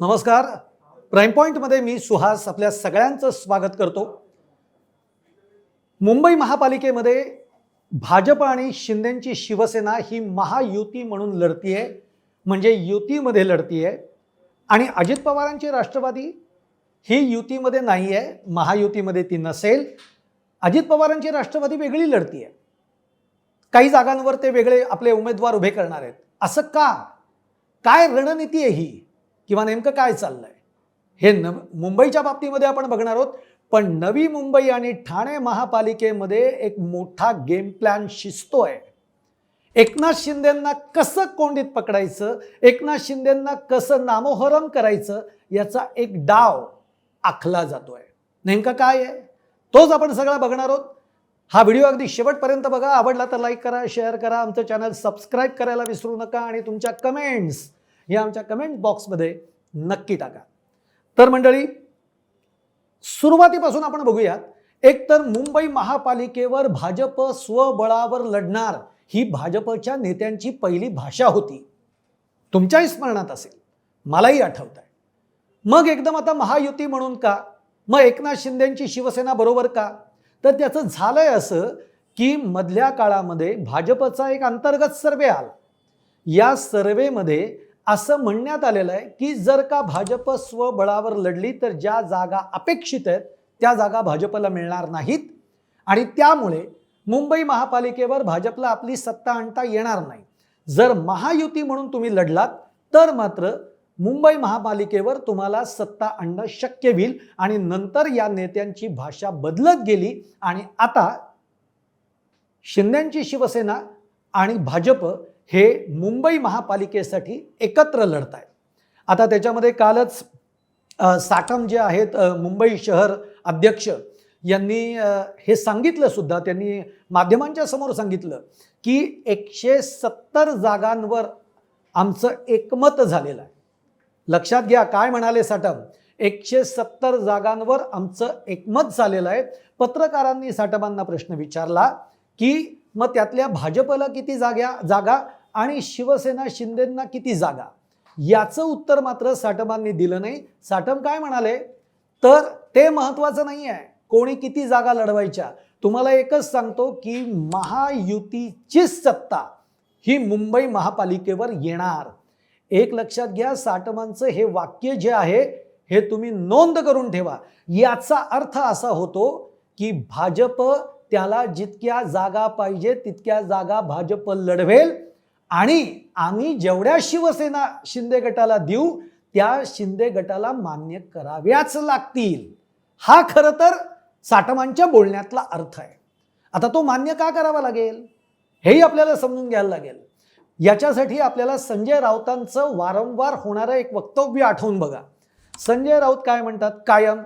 नमस्कार. प्राईम पॉईंटमध्ये मी सुहास आपल्या सगळ्यांचं स्वागत करतो. मुंबई महापालिकेमध्ये भाजप आणि शिंदेची शिवसेना ही महायुती म्हणून लढतीये म्हणजे युतीमध्ये लढतीये आणि अजित पवारांची राष्ट्रवादी ही युतीमध्ये नाही आहे महायुतीमध्ये ती नसेल. अजित पवारांची राष्ट्रवादी वेगळी लढतीये काही जागांवर ते वेगळे आपले उमेदवार उभे करणार आहेत. असं का? काय रणनीती आहे ही? किंवा नेमकं काय चाललंय? हे न मुंबईच्या बाबतीमध्ये आपण बघणार आहोत. पण नवी मुंबई आणि ठाणे महापालिकेमध्ये एक मोठा गेम प्लॅन शिजतोय एकनाथ शिंदेंना कसं कोंडीत पकडायचं? एकनाथ शिंदेंना कसं नामोहरम करायचं? याचा एक डाव आखला जातोय. नेमका काय आहे? तोच आपण सगळा बघणार आहोत. हा व्हिडिओ अगदी शेवटपर्यंत बघा. आवडला तर लाईक करा शेअर करा. आमचं चॅनल सबस्क्राईब करायला विसरू नका. आणि तुमच्या कमेंट्स या आमच्या कमेंट बॉक्समध्ये नक्की टाका. तर मंडळी सुरुवातीपासून आपण बघूयात एक तर मुंबई महापालिकेवर भाजप स्वबळावर लढणार ही भाजपच्या नेत्यांची पहिली भाषा होती. तुमच्याही स्मरणात असेल. मलाही आठवत आहे मग एकदम आता महायुती म्हणून का? मग एकनाथ शिंदेची शिवसेना बरोबर का? तर त्याचं झालंय असं की मधल्या काळामध्ये भाजपचा एक अंतर्गत सर्वे आला. या सर्वेमध्ये असं म्हणण्यात आलेलं आहे की जर का भाजप स्वबळावर लढली तर ज्या जागा अपेक्षित आहेत त्या जागा भाजपला मिळणार नाहीत. आणि त्यामुळे मुंबई महापालिकेवर भाजपला आपली सत्ता आणता येणार नाही. जर महायुती म्हणून तुम्ही लढलात तर मात्र मुंबई महापालिकेवर तुम्हाला सत्ता आणणं शक्य होईल आणि नंतर या नेत्यांची भाषा बदलत गेली आणि आता शिंद्यांची शिवसेना आणि भाजप हे मुंबई महापालिकेसाठी एकत्र लढत आहेत आता त्याच्यामध्ये कालच अ, साटम जे आहेत मुंबई शहर अध्यक्ष यांनी हे सांगितलं सुद्धा त्यांनी माध्यमांच्या समोर सांगितलं की एकशे सत्तर जागांवर आमचं एकमत झालेलं आहे. लक्षात घ्या काय म्हणाले साटम एकशे सत्तर जागांवर आमचं एकमत झालेलं आहे. पत्रकारांनी साटमांना प्रश्न विचारला की मग त्यातल्या भाजपला किती जाग्या जागा आणि शिवसेना शिंदेंना किती जागा? याचं उत्तर मात्र साटमांनी दिलं नाही. साटम काय म्हणाले? तर ते महत्त्वाचं नाही आहे. कोणी किती जागा लढवायच्या? तुम्हाला एकच सांगतो की महायुतीचीच सत्ता ही मुंबई महापालिकेवर येणार. एक लक्षात घ्या साटमांचं हे वाक्य जे आहे हे तुम्ही नोंद करून ठेवा. याचा अर्थ असा होतो की भाजप त्याला जितक्या जागा पाहिजे तितक्या जागा भाजप लढवेल. आणि आम्ही जेवढ्या शिवसेना शिंदे गटाला देऊ त्या शिंदे गटाला मान्य कराव्याच लागतील. हा खरं तर साटमांच्या बोलण्यातला अर्थ आहे. आता तो मान्य का करावा लागेल? हेही आपल्याला समजून घ्यायला लागेल. याच्यासाठी आपल्याला संजय राऊतांचं वारंवार होणारं एक वक्तव्य आठवून बघा. संजय राऊत काय म्हणतात? कायम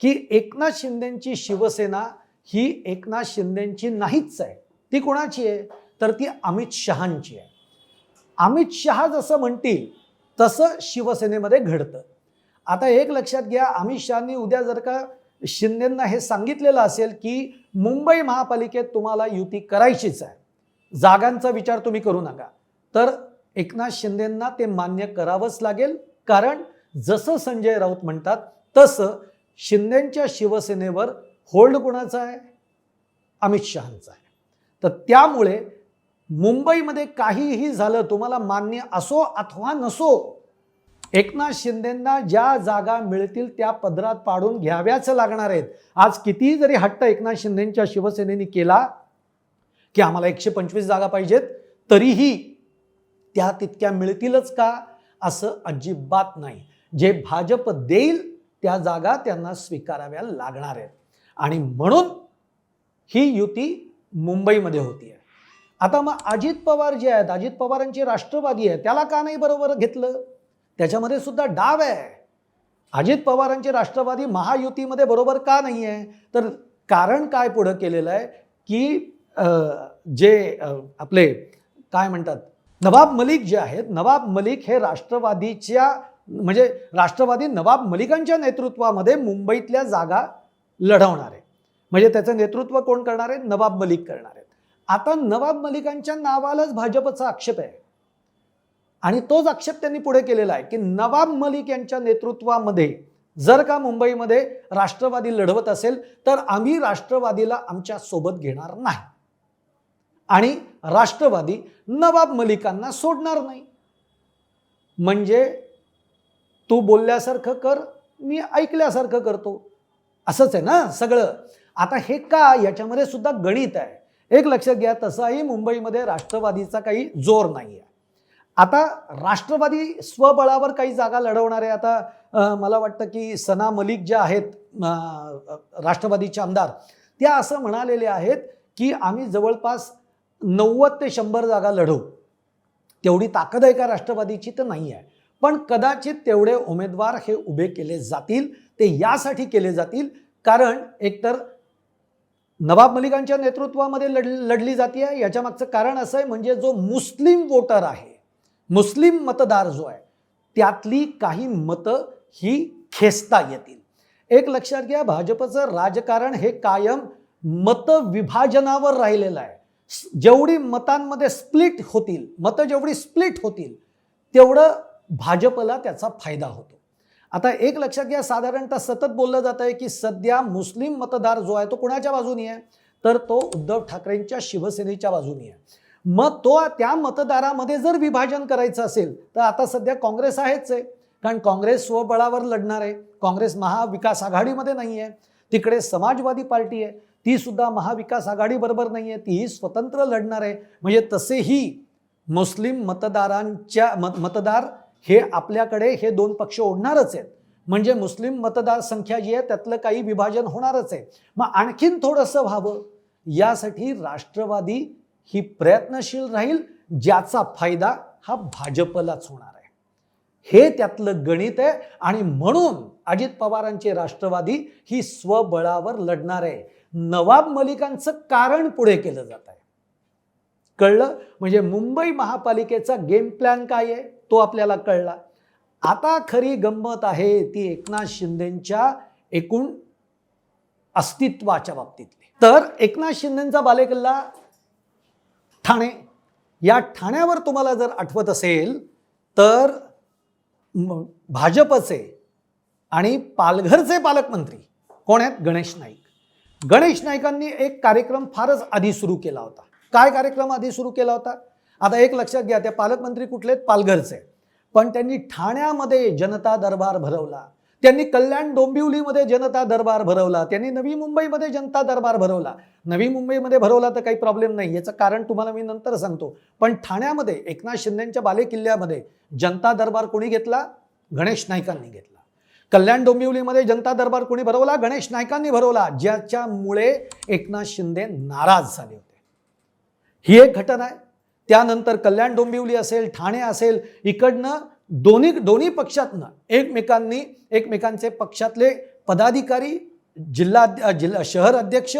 की एकनाथ शिंदेंची शिवसेना ही एकनाथ शिंदेची नाहीच आहे. ती कोणाची आहे? तर ती अमित शहांची आहे. अमित शहा जसं म्हणतील तसं शिवसेनेमध्ये घडतं. आता एक लक्षात घ्या अमित शहानी उद्या जर का शिंदेंना हे सांगितलेलं असेल की मुंबई महापालिकेत तुम्हाला युती करायचीच आहे जागांचा विचार तुम्ही करू नका. तर एकनाथ शिंदेंना ते मान्य करावंच लागेल कारण जसं संजय राऊत म्हणतात तसं शिंदेंच्या शिवसेनेवर होल्ड कोणाचा आहे? अमित शहांचा आहे. तर त्यामुळे मुंबईमध्ये काहीही झालं तुम्हाला मान्य असो अथवा नसो एकनाथ शिंदेंना ज्या जागा मिळतील त्या पदरात पाडून घ्याव्याच लागणार आहेत. आज कितीही जरी हट्ट एकनाथ शिंदेच्या शिवसेनेने केला की आम्हाला एकशे पंचवीस जागा पाहिजेत तरीही त्या तितक्या मिळतीलच का? असं अजिबात नाही. जे भाजप देईल त्या जागा त्यांना स्वीकाराव्या लागणार आहेत. आणि म्हणून ही युती मुंबईमध्ये होती आहे आता मग अजित पवार जे आहेत अजित पवारांची राष्ट्रवादी आहे त्याला का नाही बरोबर घेतलं? त्याच्यामध्ये सुद्धा डाव आहे. अजित पवारांची राष्ट्रवादी महायुतीमध्ये बरोबर का नाही आहे तर कारण काय पुढं केलेलं आहे? की जे आपले काय म्हणतात नवाब मलिक जे आहेत नवाब मलिक हे राष्ट्रवादीच्या म्हणजे राष्ट्रवादी नवाब मलिकांच्या नेतृत्वामध्ये मुंबईतल्या जागा लढवणार आहे म्हणजे त्याचं नेतृत्व कोण करणार आहे नवाब मलिक करणार आहेत. आता नवाब मलिकांच्या नावालाच भाजपचा आक्षेप आहे. आणि तोच आक्षेप त्यांनी पुढे केलेला आहे की नवाब मलिक यांच्या नेतृत्वामध्ये जर का मुंबईमध्ये राष्ट्रवादी लढवत असेल तर आम्ही राष्ट्रवादीला आमच्यासोबत घेणार नाही. आणि राष्ट्रवादी नवाब मलिकांना सोडणार नाही. म्हणजे तू बोलल्यासारखं कर मी ऐकल्यासारखं करतो. असंच आहे ना सगळं. आता हे का याच्यामध्ये सुद्धा गणित आहे? एक लक्षात घ्या तसाही मुंबईमध्ये राष्ट्रवादीचा काही जोर नाही आहे आता राष्ट्रवादी स्वबळावर काही जागा लढवणारे आता मला वाटतं की सना मलिक ज्या आहेत राष्ट्रवादीचे आमदार त्या असं म्हणालेल्या आहेत की आम्ही जवळपास नव्वद ते शंभर जागा लढवू. तेवढी ताकद आहे का राष्ट्रवादीची? तर नाही आहे पण कदाचित तेवढे उमेदवार हे उभे केले जातील ते यासाठी केले जातील कारण एकतर नवाब मलिकांच्या नेतृत्वामध्ये लढ लढली जाते आहे याच्या मागचं कारण असं आहे म्हणजे जो मुस्लिम वोटर आहे मुस्लिम मतदार जो आहे त्यातली काही मतं ही खेचता येतील. एक लक्षात घ्या भाजपचं राजकारण हे कायम मतविभाजनावर राहिलेलं आहे. जेवढी मतांमध्ये स्प्लिट होतील मतं जेवढी स्प्लिट होतील तेवढं भाजपला त्याचा फायदा होतो. आता एक लक्षात घ्या साधारणतः सतत बोललं जात आहे की सध्या मुस्लिम मतदार जो आहे तो कोणाच्या बाजूनी आहे? तर तो उद्धव ठाकरेंच्या शिवसेनेच्या बाजूनी आहे. मग तो त्या मतदारामध्ये जर विभाजन करायचं असेल तर आता सध्या काँग्रेस आहेच आहे. कारण काँग्रेस स्वबळावर लढणार आहे. काँग्रेस महाविकास आघाडीमध्ये नाही आहे. तिकडे समाजवादी पार्टी आहे. ती सुद्धा महाविकास आघाडीबरोबर नाही आहे. तीही स्वतंत्र लढणार आहे. म्हणजे तसेही मुस्लिम मतदारांच्या मत मतदार हे आपल्याकडे हे दोन पक्ष ओढणारच आहेत. म्हणजे मुस्लिम मतदारसंख्या जी आहे त्यातलं काही विभाजन होणारच आहे. मग आणखीन थोडंसं व्हावं. यासाठी राष्ट्रवादी ही प्रयत्नशील राहील ज्याचा फायदा हा भाजपलाच होणार आहे. हे त्यातलं गणित आहे आणि म्हणून अजित पवारांचे राष्ट्रवादी ही स्वबळावर लढणार. आहे नवाब मलिकांचं कारण पुढे केलं जात आहे. कळलं? म्हणजे मुंबई महापालिकेचा गेम प्लॅन काय आहे? तो आपल्याला कळला. आता खरी गंमत आहे ती एकनाथ शिंदेच्या एकूण अस्तित्वाच्या बाबतीतली. तर एकनाथ शिंदेचा बालेकिल्ला ठाणे. या ठाण्यावर तुम्हाला जर आठवत असेल तर भाजपचे आणि पालघरचे पालकमंत्री कोण आहेत? गणेश नाईक. गणेश नाईकांनी एक कार्यक्रम फारच आधी सुरू केला होता. काय कार्यक्रम आधी सुरू केला होता? आता एक लक्षात घ्या ते पालकमंत्री कुठले आहेत पालघरचे. पण त्यांनी ठाण्यामध्ये जनता दरबार भरवला. त्यांनी कल्याण डोंबिवलीमध्ये जनता दरबार भरवला. त्यांनी नवी मुंबईमध्ये जनता दरबार भरवला. नवी मुंबईमध्ये भरवला तर काही प्रॉब्लेम नाही. याचं कारण तुम्हाला मी नंतर सांगतो. पण ठाण्यामध्ये एकनाथ शिंदेच्या बालेकिल्ल्यामध्ये जनता दरबार कोणी घेतला? गणेश नाईकांनी घेतला. कल्याण डोंबिवलीमध्ये जनता दरबार कोणी भरवला? गणेश नाईकांनी भरवला. ज्याच्यामुळे एकनाथ शिंदे नाराज झाले होते. ही एक घटना आहे. त्यानंतर कल्याण डोंबिवली असेल ठाणे असेल इकडनं दोन्ही दोन्ही पक्षातनं एकमेकांनी एकमेकांचे पक्षातले पदाधिकारी जिल्हा जिल्हा शहर अध्यक्ष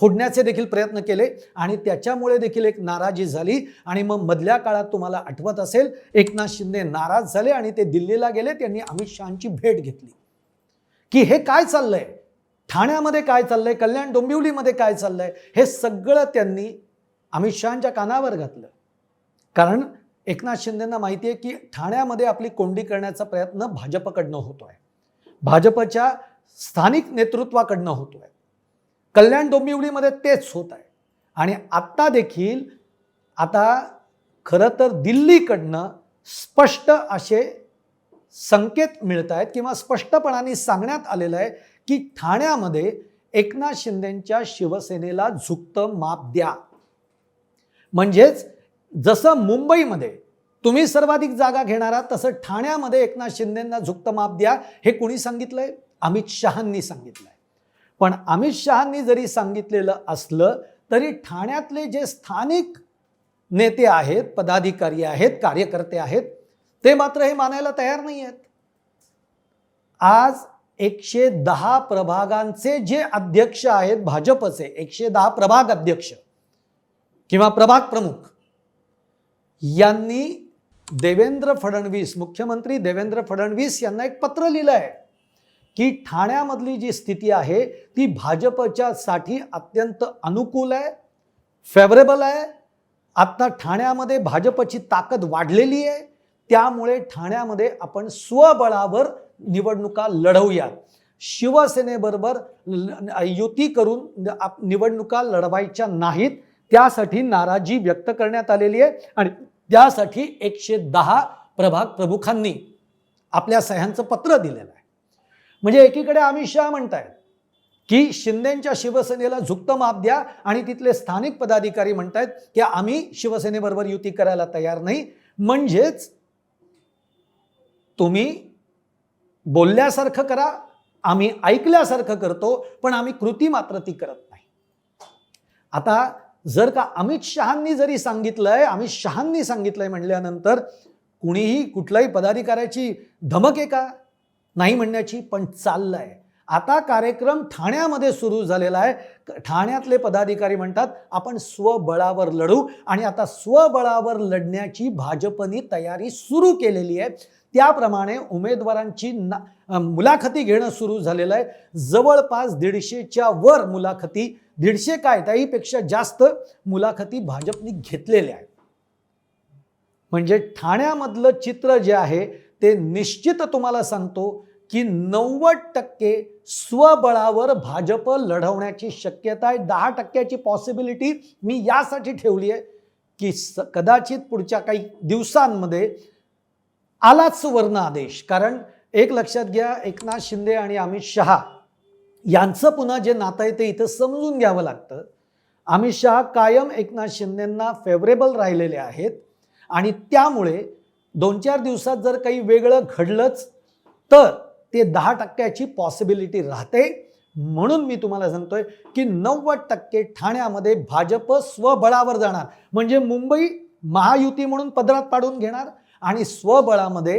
फोडण्याचे देखील प्रयत्न केले आणि त्याच्यामुळे देखील एक नाराजी झाली आणि मग मधल्या काळात तुम्हाला आठवत असेल एकनाथ शिंदे नाराज झाले आणि ते दिल्लीला गेले त्यांनी अमित शहाची भेट घेतली. की हे काय चाललंय? ठाण्यामध्ये काय चाललंय? कल्याण डोंबिवलीमध्ये काय चाललंय? हे सगळं त्यांनी अमित शहाच्या कानावर घातलं. कारण एकनाथ शिंदेना माहिती आहे की ठाण्यामध्ये आपली कोंडी करण्याचा प्रयत्न भाजपकडनं आहे भाजपच्या स्थानिक नेतृत्वाकडनं आहे कल्याण डोंबिवलीमध्ये तेच होत आहे आणि आत्ता देखील आता खरं तर दिल्लीकडनं स्पष्ट असे संकेत मिळत आहेत किंवा स्पष्टपणाने सांगण्यात आलेलं आहे की ठाण्यामध्ये एकनाथ शिंदेंच्या शिवसेनेला झुकतं माप द्या. म्हणजेच जसं मुंबईमध्ये तुम्ही सर्वाधिक जागा घेणार आहात तसं ठाण्यामध्ये एकनाथ शिंदेंना झुकतं माप द्या. हे कुणी सांगितलंय? अमित शहांनी सांगितलंय. पण अमित शहांनी जरी सांगितलेलं असलं तरी ठाण्यातले जे स्थानिक नेते आहेत पदाधिकारी आहेत कार्यकर्ते आहेत ते मात्र हे मानायला तयार नाही आहेत आज एकशे दहा प्रभागांचे जे अध्यक्ष आहेत भाजपचे एकशे दहा प्रभाग अध्यक्ष किंवा प्रभाग प्रमुख. यांनी देवेंद्र फडणवीस मुख्यमंत्री देवेंद्र फडणवीस यांना एक पत्र लिहिलं आहे की ठाण्यामधली जी स्थिती आहे ती भाजपच्या साठी अत्यंत अनुकूल आहे फेवरेबल आहे. आता ठाण्यामध्ये भाजपची ताकद वाढलेली आहे. त्यामुळे ठाण्यामध्ये आपण स्वबळावर निवडणुका लढवूयात. शिवसेनेबरोबर युती करून निवडणुका लढवायच्या नाहीत. त्यासाठी नाराजी व्यक्त करण्यात आलेली आहे आणि त्यासाठी एकशे दहा प्रभाग प्रमुखांनी आपल्या सह्यांचं पत्र दिलेलं आहे. म्हणजे एकीकडे अमित शहा म्हणतायत की शिंदेच्या शिवसेनेला झुकतं माप द्या आणि तिथले स्थानिक पदाधिकारी म्हणतायत की आम्ही शिवसेनेबरोबर युती करायला तयार नाही. म्हणजेच तुम्ही बोलल्यासारखं करा आम्ही ऐकल्यासारखं करतो पण आम्ही कृती मात्र ती करत नाही. आता जर का अमित शहांनी जरी सांगितलंय अमित शहांनी सांगितलंय म्हणल्यानंतर कुणीही कुठल्याही पदाधिकाऱ्याची धमक आहे का नाही म्हणण्याची पण चाललंय. आता कार्यक्रम ठाण्यामध्ये सुरू झालेला आहे. क- ठाण्यातले पदाधिकारी म्हणतात आपण स्वबळावर लढू आणि आता स्वबळावर लढण्याची भाजपनी तयारी सुरू केलेली आहे. त्याप्रमाणे उमेदवारांची ना मुलाखती घेणं सुरू झालेलं आहे. जवळपास दीडशेच्या वर मुलाखती दीडशे काय त्याहीपेक्षा जास्त मुलाखती भाजपने घेतलेल्या आहेत. म्हणजे ठाण्यामधलं चित्र जे आहे ते निश्चित तुम्हाला सांगतो की नव्वद टक्के स्वबळावर भाजप लढवण्याची शक्यता आहे. दहा टक्क्याची पॉसिबिलिटी मी यासाठी ठेवली आहे की स कदाचित पुढच्या काही दिवसांमध्ये आलाच सुवर्ण आदेश. कारण एक लक्षात घ्या एकनाथ शिंदे आणि अमित शहा यांचं पुन्हा जे नातं आहे ते इथं समजून घ्यावं लागतं. अमित शहा कायम एकनाथ शिंदेंना फेवरेबल राहिलेले आहेत. आणि त्यामुळे दोन चार दिवसात जर काही वेगळं घडलंच तर ते दहा टक्क्याची पॉसिबिलिटी राहते. म्हणून मी तुम्हाला सांगतोय की नव्वद टक्के ठाण्यामध्ये भाजप स्वबळावर जाणार. म्हणजे मुंबई महायुती म्हणून पदरात पाडून घेणार आणि स्वबळामध्ये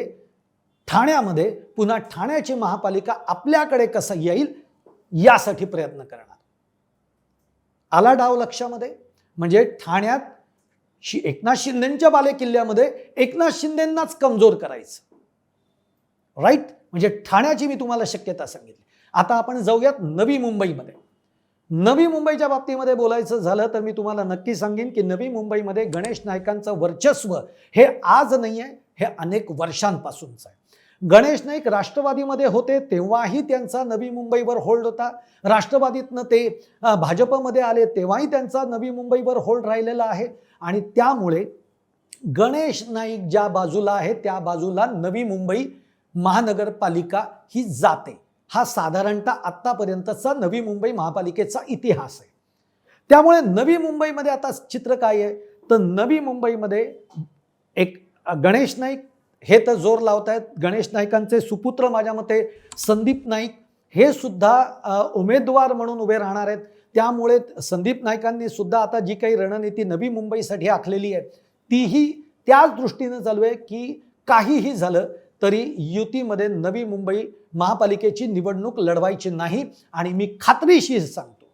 ठाण्यामध्ये पुन्हा ठाण्याची महापालिका आपल्याकडे कसं येईल यासाठी प्रयत्न करणार. आला डाव लक्षामध्ये म्हणजे ठाण्यात शि एकनाथ शिंदेच्या बालेकिल्ल्यामध्ये एकनाथ शिंदेंनाच कमजोर करायचं. राईट म्हणजे ठाण्याची मी तुम्हाला शक्यता सांगितली. आता आपण जाऊयात नवी मुंबईमध्ये. नवी मुंबईच्या बाबतीमध्ये बोलायचं झालं तर मी तुम्हाला नक्की सांगेन की नवी मुंबईमध्ये गणेश नायकांचं वर्चस्व हे आज नाही आहे हे अनेक वर्षांपासूनचं आहे. गणेश नाईक राष्ट्रवादीमध्ये होते तेव्हाही त्यांचा नवी मुंबईवर होल्ड होता. राष्ट्रवादीतनं ते भाजपमध्ये आले तेव्हाही त्यांचा नवी मुंबईवर होल्ड राहिलेला आहे. आणि त्यामुळे गणेश नाईक ज्या बाजूला आहे त्या बाजूला नवी मुंबई महानगरपालिका ही जाते. हा साधारणतः आत्तापर्यंतचा नवी मुंबई महापालिकेचा इतिहास आहे. त्यामुळे नवी मुंबईमध्ये आता चित्र काय आहे? तर नवी मुंबईमध्ये एक गणेश नाईक हे तर जोर लावत आहेत गणेश नाईकांचे सुपुत्र माझ्या मते संदीप नाईक हे सुद्धा उमेदवार म्हणून उभे राहणार आहेत. त्यामुळे संदीप नाईकांनी सुद्धा आता जी काही रणनीती नवी मुंबईसाठी आखलेली आहे तीही त्याच दृष्टीनं चालू आहे की काहीही झालं तरी युतीमध्ये नवी मुंबई महापालिकेची निवडणूक लढवायची नाही. आणि मी खात्रीशीर सांगतो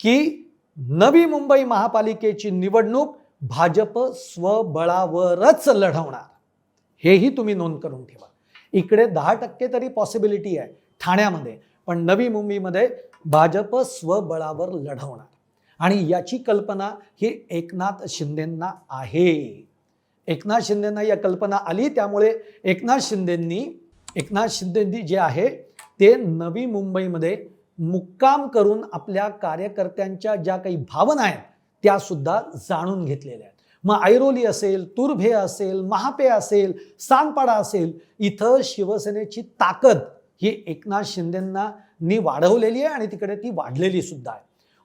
की नवी मुंबई महापालिकेची निवडणूक भाजप स्वबळावरच लढवणार. हेही तुम्ही नोंद करून ठेवा. इकडे दहा टक्के तरी पॉसिबिलिटी आहे ठाण्यामध्ये पण नवी मुंबईमध्ये भाजप स्वबळावर लढवणार. आणि याची कल्पना ही एकनाथ शिंदेंना आहे. एकनाथ शिंदेंना या कल्पना आली त्यामुळे एकनाथ शिंदेंनी एकनाथ शिंदेंनी जे आहे ते नवी मुंबईमध्ये मुक्काम करून आपल्या कार्यकर्त्यांच्या ज्या काही भावना आहेत त्यासुद्धा जाणून घेतलेल्या आहेत. मग ऐरोली असेल तुर्भे असेल महापे असेल सानपाडा असेल इथं शिवसेनेची ताकद ही एकनाथ शिंदेंना नी वाढवलेली आहे आणि तिकडे ती वाढलेली सुद्धा आहे.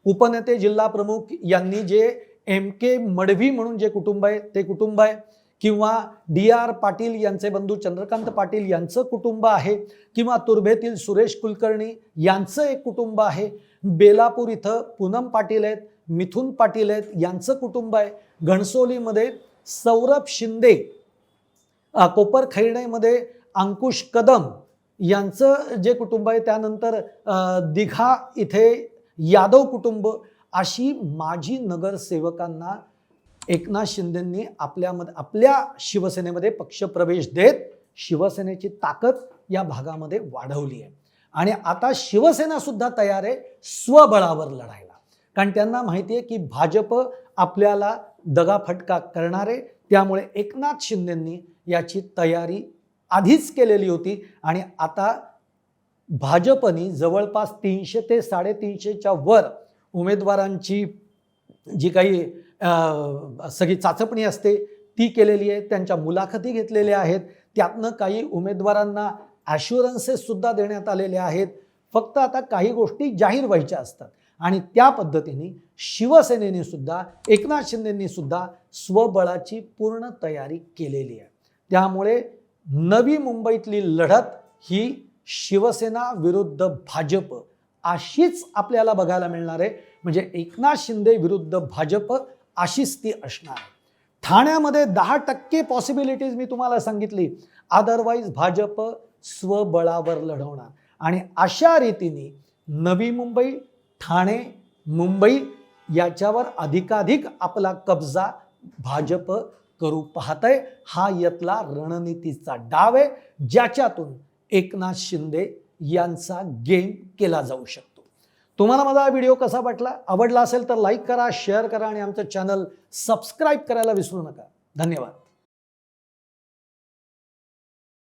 उपनेते जिल्हा प्रमुख यांनी जे एम के मडवी म्हणून जे कुटुंब आहे ते कुटुंब आहे किंवा डी आर पाटील यांचे बंधू चंद्रकांत पाटील यांचं कुटुंब आहे किंवा तुर्भेतील सुरेश कुलकर्णी यांचं एक कुटुंब आहे बेलापूर इथं पूनम पाटील आहेत मिथुन पाटील आहेत यांचं कुटुंब आहे. घणसोलीमध्ये सौरभ शिंदे कोपर खैणेमध्ये अंकुश कदम यांचं जे कुटुंब आहे त्यानंतर दिघा इथे यादव कुटुंब अशी माजी नगरसेवकांना एकनाथ शिंदेंनी आपल्यामध्ये आपल्या शिवसेनेमध्ये पक्षप्रवेश देत शिवसेनेची ताकद या भागामध्ये वाढवली आहे. आणि आता शिवसेना सुद्धा तयार आहे स्वबळावर लढायला. कारण त्यांना माहिती आहे की भाजप आपल्याला दगाफटका करणारे त्यामुळे एकनाथ शिंदेंनी याची तयारी आधीच केलेली होती. आणि आता भाजपनी जवळपास तीनशे ते साडेतीनशेच्या वर उमेदवारांची जी काही सगळी चाचपणी असते ती केलेली आहे. त्यांच्या मुलाखती घेतलेल्या आहेत. त्यातनं काही उमेदवारांना ॲश्युरन्सेससुद्धा देण्यात आलेले आहेत. फक्त आता काही गोष्टी जाहीर व्हायच्या असतात. आणि त्या पद्धतीने शिवसेनेने सुद्धा एकनाथ शिंदेंनी सुद्धा स्वबळाची पूर्ण तयारी केलेली आहे. त्यामुळे नवी मुंबईतली लढत ही शिवसेना विरुद्ध भाजप अशीच आपल्याला बघायला मिळणार आहे. म्हणजे एकनाथ शिंदे विरुद्ध भाजप अशीच ती असणार आहे. ठाण्यामध्ये दहा टक्के पॉसिबिलिटीज मी तुम्हाला सांगितली. अदरवाईज भाजप स्वबळावर लढवणार. आणि अशा रीतीने नवी मुंबई ठाणे मुंबई याच्यावर अधिकाधिक आपला कब्जा भाजप करू पाहतंय. हा यातला रणनीतीचा डाव आहे ज्याच्यातून एकनाथ शिंदे यांचा गेम केला जाऊ शकतो. तुम्हाला माझा हा व्हिडिओ कसा वाटला आवडला असेल तर लाईक करा शेअर करा आणि आमचं चॅनल सबस्क्राईब करायला विसरू नका. धन्यवाद.